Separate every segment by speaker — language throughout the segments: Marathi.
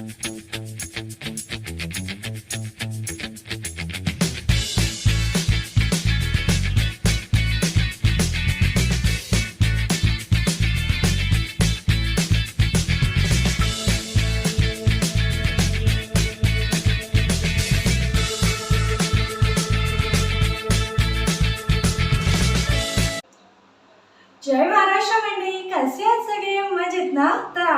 Speaker 1: Thank you.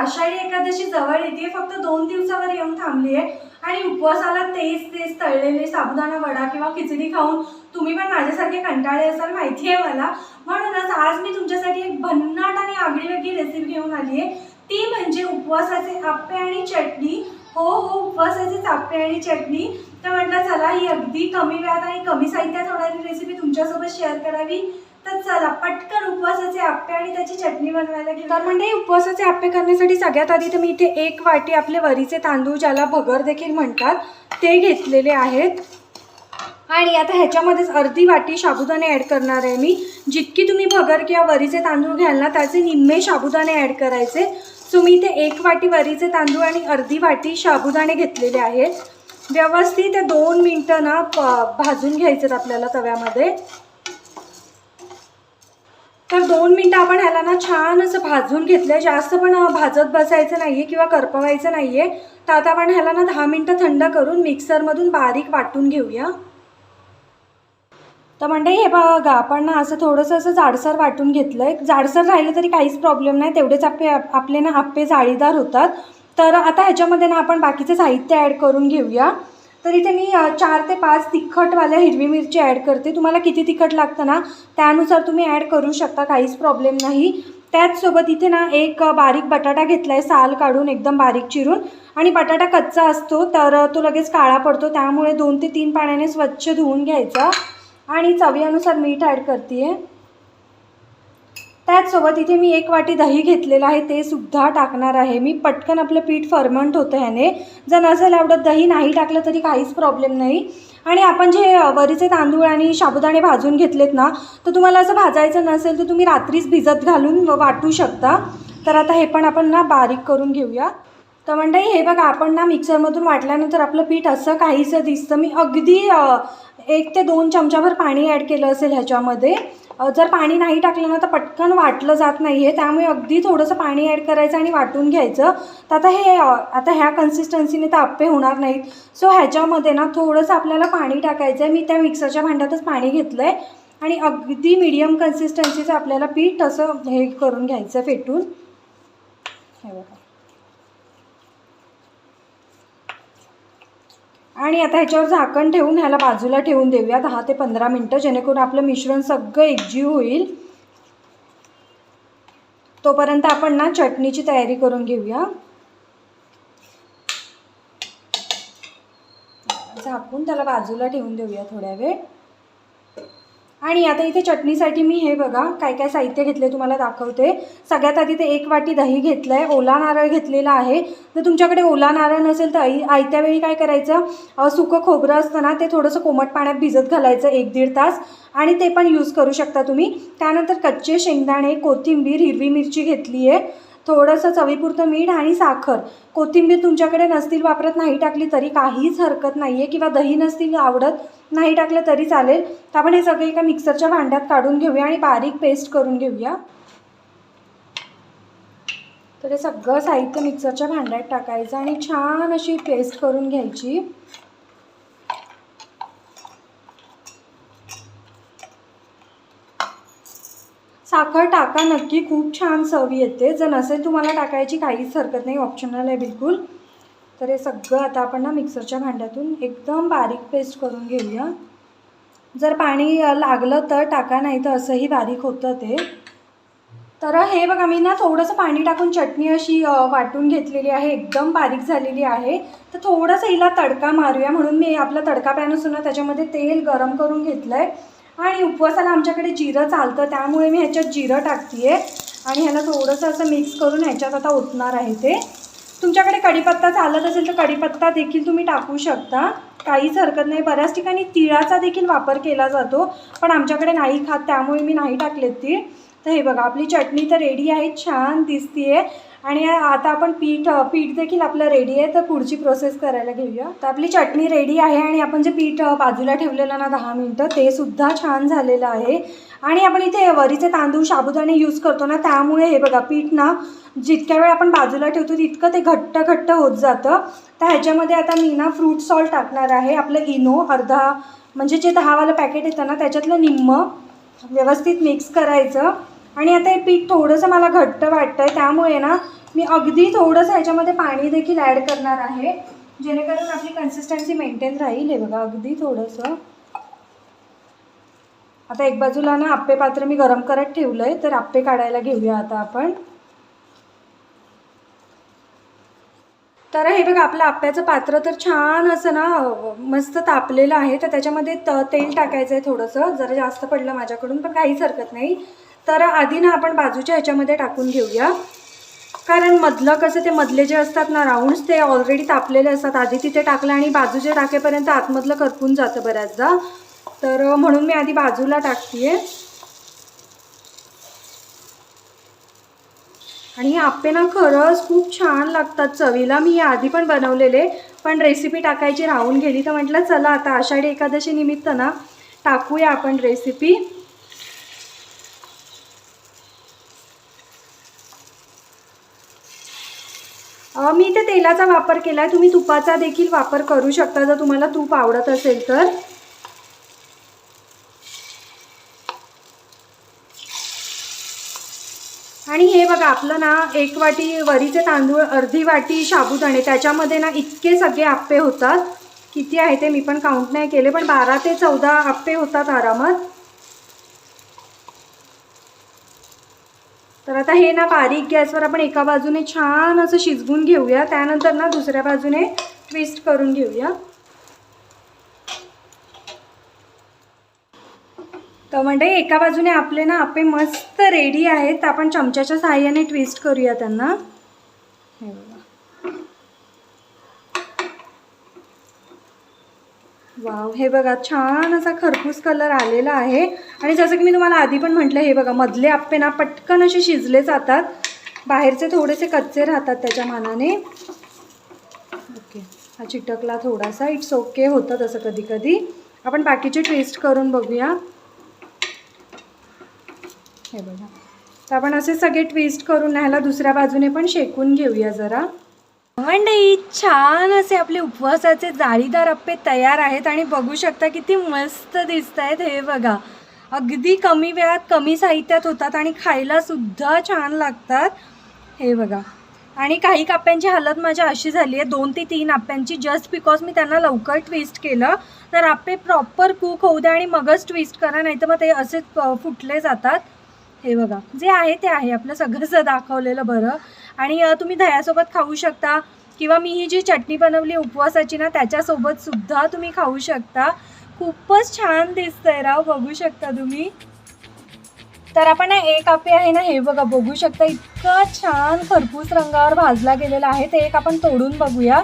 Speaker 1: आषाढी एकादशी जवळ येते फक्त दोन दिवसावर येऊन थांबली आहे आणि उपवासाला तेच तेच तळलेले साबुदाणा वडा किंवा खिचडी खाऊन तुम्ही पण माझ्यासारखे कंटाळे असाल माहिती आहे मला. म्हणूनच आज मी तुमच्यासाठी एक भन्नाट आणि आगळीवेगळी रेसिपी घेऊन आली आहे ती म्हणजे उपवासाचे आप्पे आणि चटणी. हो हो उपवासाचे आप्पे आणि चटणी. तर म्हटलं चला ही अगदी कमी वेळात आणि कमी साहित्यात होणारी रेसिपी तुमच्यासोबत शेअर करावी. तर चला पटकन उपवासाचे आप्पे आणि त्याची चटणी बनवायला घेऊ तर म्हणजे उपवासाचे आप्पे करण्यासाठी सगळ्यात आधी तर मी इथे एक वाटी आपले वरीचे तांदूळ ज्याला भगर देखील म्हणतात ते घेतलेले आहेत. आणि आता ह्याच्यामध्येच अर्धी वाटी साबुदाणे ॲड करणार आहे मी. जितकी तुम्ही भगर किंवा वरीचे तांदूळ घ्याल ना त्याचे निम्मे साबुदाणे ॲड करायचे. सो मी इथे एक वाटी वरीचे तांदूळ आणि अर्धी वाटी साबुदाणे घेतलेले आहेत. व्यवस्थित दोन मिनटं ना भाजून घ्यायचं आपल्याला तव्यामध्ये. तर दोन मिनटं आपण ह्याला ना छान असं भाजून घेतलं जास्त पण भाजत बसायचं नाही आहे किंवा करपवायचं नाही आहे तर आता आपण ह्याला ना दहा मिनटं थंड करून मिक्सरमधून बारीक वाटून घेऊया. तर म्हणजे हे बघा आपण ना असं थोडंसं असं जाडसर वाटून घेतलं आहे जाडसर राहिलं तरी काहीच प्रॉब्लेम नाही. तेवढेच आपले आपले ना आप्पे जाळीदार होतात. तर आता ह्याच्यामध्ये ना आपण बाकीचे साहित्य ॲड करून घेऊया. तर इथे मी चार ते पाच तिखटवाल्या हिरवी मिरची ॲड करते. तुम्हाला किती तिखट लागतं ना त्यानुसार तुम्ही ॲड करू शकता काहीच प्रॉब्लेम नाही. त्याचसोबत इथे ना एक बारीक बटाटा घेतला आहे साल काढून एकदम बारीक चिरून. आणि बटाटा कच्चा असतो तर तो लगेच काळा पडतो. त्यामुळे दोन ते तीन पाण्याने स्वच्छ धुवून घ्यायचा. आणि चवीनुसार मीठ ॲड करते आहे त्याचसोबत इथे मी एक वाटी दही घेतलेलं आहे ते सुद्धा टाकणार आहे. मी पटकन आपलं पीठ फर्मंट होतं ह्याने जर नसेल आवडत दही नाही टाकलं तरी काहीच प्रॉब्लेम नाही. आणि आपण जे वरीचे तांदूळ आणि साबुदाणे भाजून घेतलेत ना तर तुम्हाला असं भाजायचं नसेल तर तुम्ही रात्रीच भिजत घालून वाटू शकता. तर आता हे पण आपण ना बारीक करून घेऊया. तर मंडळी हे बघा आपण ना मिक्सरमधून वाटल्यानंतर आपलं पीठ असं काहीसं दिसतं. मी अगदी एक ते दोन चमच्याभर पाणी ॲड केलं असेल ह्याच्यामध्ये. जर पाणी नाही टाकलं ना तर पटकन वाटलं जात नाही आहे त्यामुळे अगदी थोडंसं पाणी ॲड करायचं आणि वाटून घ्यायचं. तर आता हे आता ह्या कन्सिस्टन्सीने तर आप्पे होणार नाहीत. सो ह्याच्यामध्ये ना थोडंसं आपल्याला पाणी टाकायचं आहे मी त्या मिक्सरच्या भांड्यातच पाणी घेतलं आहे आणि अगदी मिडियम कन्सिस्टन्सीचं आपल्याला पीठ असं हे करून घ्यायचं फेटून. हे बघा. आणि आता ह्याच्यावर झाकण ठेवून ह्याला बाजूला ठेवून देऊया दहा ते पंधरा मिनटं जेणेकरून आपलं मिश्रण सगळं एकजीव होईल. तोपर्यंत आपण ना चटणीची तयारी करून घेऊया. झाकून त्याला बाजूला ठेवून देऊया थोड्या वेळ. आणि आता इथे चटणीसाठी मी हे बघा काय काय साहित्य घेतले तुम्हाला दाखवते. सगळ्यात आधी ते एक वाटी दही घेतलं आहे ओला नारळ घेतलेला आहे. जर तुमच्याकडे ओला नारळ नसेल तर आई आयत्या वेळी काय करायचं? सुकं खोबरं असतं ना ते थोडंसं कोमट पाण्यात भिजत घालायचं एक दीड तास. आणि ते पण यूज करू शकता तुम्ही. त्यानंतर कच्चे शेंगदाणे कोथिंबीर हिरवी मिरची घेतली आहे थोडंसं चवीपुरतं मीठ आणि साखर. कोथिंबीर तुमच्याकडे नसतील वापरत नाही टाकली तरी काहीच हरकत नाही आहे किंवा दही नसतील आवडत नाही टाकलं तरी चालेल. तर आपण हे सगळे एका मिक्सरच्या भांड्यात काढून घेऊया आणि बारीक पेस्ट करून घेऊया. तर हे सगळं साहित्य मिक्सरच्या भांड्यात टाकायचं आणि छान अशी पेस्ट करून घ्यायची. साखर टाका नक्की खूप छान चव येते. जर नसेल तुम्हाला टाकायची काहीच हरकत नाही ऑप्शनल आहे बिलकुल. तर हे सगळं आता आपण ना मिक्सरच्या भांड्यातून एकदम बारीक पेस्ट करून घेऊया. जर पाणी लागलं तर टाका नाही तर असंही बारीक होतं ते. तर हे बघा मी ना थोडंसं पाणी टाकून चटणी अशी वाटून घेतलेली आहे. एकदम बारीक झालेली आहे. तर थोडंसं हिला तडका मारूया. म्हणून मी आपला तडका पॅन असून त्याच्यामध्ये तेल गरम करून घेतलं आहे आणि उपवासाला आमच्याकडे जिरं चालतं त्यामुळे मी ह्याच्यात जिरं टाकते आहे आणि ह्याला थोडंसं असं मिक्स करून ह्याच्यात आता ओतणार आहे ते. तुमच्याकडे कढीपत्ता चालत असेल तर कढीपत्ता देखील तुम्ही टाकू शकता. काहीच हरकत नाही. बऱ्याच ठिकाणी तिळाचा देखील वापर केला जातो पण आमच्याकडे नाही खात त्यामुळे मी नाही टाकलेत ती तर हे बघा आपली चटणी तर रेडी आहे छान दिसतीये. आणि आता आपण पीठ पीठ देखील आपलं रेडी आहे तर पुढची प्रोसेस करायला घेऊया. तर आपली चटणी रेडी आहे आणि आपण जे पीठ बाजूला ठेवलेलं ना दहा मिनटं ते सुद्धा छान झालेलं आहे. आणि आपण इथे वरीचे तांदूळ साबुदाणे यूज करतो ना त्यामुळे हे बघा पीठ ना जितक्या वेळ आपण बाजूला ठेवतो तितकं ते घट्ट घट्ट होत जातं. तर ह्याच्यामध्ये आता मी ना फ्रूट सॉल्ट टाकणार आहे आपलं इनो अर्धा म्हणजे जे दहावालं पॅकेट येतं ना त्याच्यातलं निम्म व्यवस्थित मिक्स करायचं. आणि आता हे पीठ थोडंसं मला घट्ट वाटतं आहे त्यामुळे ना मी अगदी थोडंसं ह्याच्यामध्ये पाणी देखील ॲड करणार आहे. जेणेकरून आपली कन्सिस्टन्सी मेंटेन राहील. हे बघा अगदी थोडंसं. आता एक बाजूला ना आप्पे पात्र मी गरम करत ठेवलं आहे तर आप्पे काढायला घेऊया आता आपण. तर हे बघा आपलं आप्याचं पात्र तर छान असं ना मस्त तापलेलं आहे. तर त्याच्यामध्ये त तेल टाकायचं आहे थोडंसं. जरा जास्त पडलं माझ्याकडून पण काहीच हरकत नाही. तर आधी ना आपण बाजूच्या ह्याच्यामध्ये टाकून घेऊया. कारण मधलं कसं ते मधले जे असतात ना राऊंड्स ते ऑलरेडी तापलेले असतात. आधी तिथे टाकलं आणि बाजूच्या टाकेपर्यंत आतमधलं करपून जातं बऱ्याचदा. तर म्हणून मी आधी बाजूला टाकते आणि हे आप्पे ना खरंच खूप छान लागतात चवीला. मी या आधी पण बनवलेले पण रेसिपी टाकायची राहून गेली. तर म्हटलं चला आता आषाढी एकादशी निमित्त ना टाकूया आपण रेसिपी मी इथे तेलाचा वापर केला आहे तुम्ही तुपाचा देखील वापर करू शकता. जर तुम्हाला तूप आवडत असेल तर. आणि हे बघा आपलं ना एक वाटी वरीचे तांदूळ अर्धी वाटी साबुदाणे त्याच्यामध्ये ना इतके सगळे आप्पे होतात. किती आहे ते मी पण काउंट नाही केले पण बारा ते चौदा आप्पे होतात आरामात. तर आता हे ना बारीक गॅसवर आपण एका बाजूने छान असं शिजवून घेऊया. त्यानंतर ना दुसऱ्या बाजूने ट्विस्ट करून घेऊया. तर म्हणजे एका बाजूने आपले ना आपे मस्त रेडी आहेत. आपण चमच्याच्या सहाय्याने ट्विस्ट करूया त्यांना हे बघा वाव हे बघा छान असा खरपूस कलर आलेला आहे. आणि जसं की मी तुम्हाला आधी पण म्हटलं हे बघा मधले आप्पे ना पटकन असे शिजले जातात. बाहेरचे थोडेसे कच्चे राहतात त्याच्या मानाने. ओके हा चिटकला थोडासा. इट्स ओके होतं तसं कधी कधी आपण बाकीचे ट्विस्ट करून बघूया. हे बघा. तर आपण असे सगळे ट्विस्ट करून ह्याला दुसऱ्या बाजूने पण शेकून घेऊया जरा. मंडई छान असे आपले उपवासाचे जाळीदार अप्पे तयार आहेत आणि बघू शकता किती मस्त दिसत आहेत हे बघा. अगदी कमी वेळात कमी साहित्यात होतात आणि खायला सुद्धा छान लागतात. हे बघा. आणि काही काप्यांची हालत माझ्या अशी झाली आहे. दोन ते तीन आप्यांची जस्ट बिकॉज मी त्यांना लवकर ट्विस्ट केलं तर आप्पे प्रॉपर कुक होऊ द्या आणि मगच ट्विस्ट करा नाही तर मग ते असेच फुटले जातात. हे बघा. जे आहे ते आहे. आपलं सगळंच दाखवलेलं बरं. आणि तुम्ही दह्यासोबत खाऊ शकता किंवा मी ही जी चटणी बनवली उपवासाची ना त्याच्यासोबत सुद्धा तुम्ही खाऊ शकता. खूपच छान दिसतंय राव बघू शकता तुम्ही. तर आपण ना एक आपे आहे ना हे बघा बघू शकता इतकं छान खरपूस रंगावर भाजला गेलेला आहे ते एक आपण तोडून बघूया.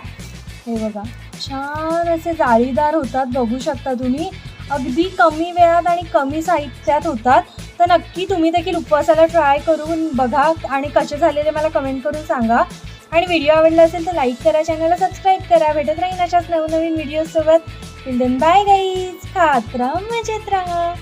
Speaker 1: हे बघा छान असे जाळीदार होतात बघू शकता तुम्ही. अगदी कमी वेळात आणि कमी साहित्यात होतात. तर नक्की तुम्ही देखील उपवासाला ट्राय करून बघा आणि कसे झालेले मला कमेंट करून सांगा. आणि व्हिडिओ आवडला असेल तर लाईक करा चॅनलला सबस्क्राईब करा. भेटत राहीन अशाच नवनवीन व्हिडिओसोबत देन बाय गाईज खात राहा मजेत राहा.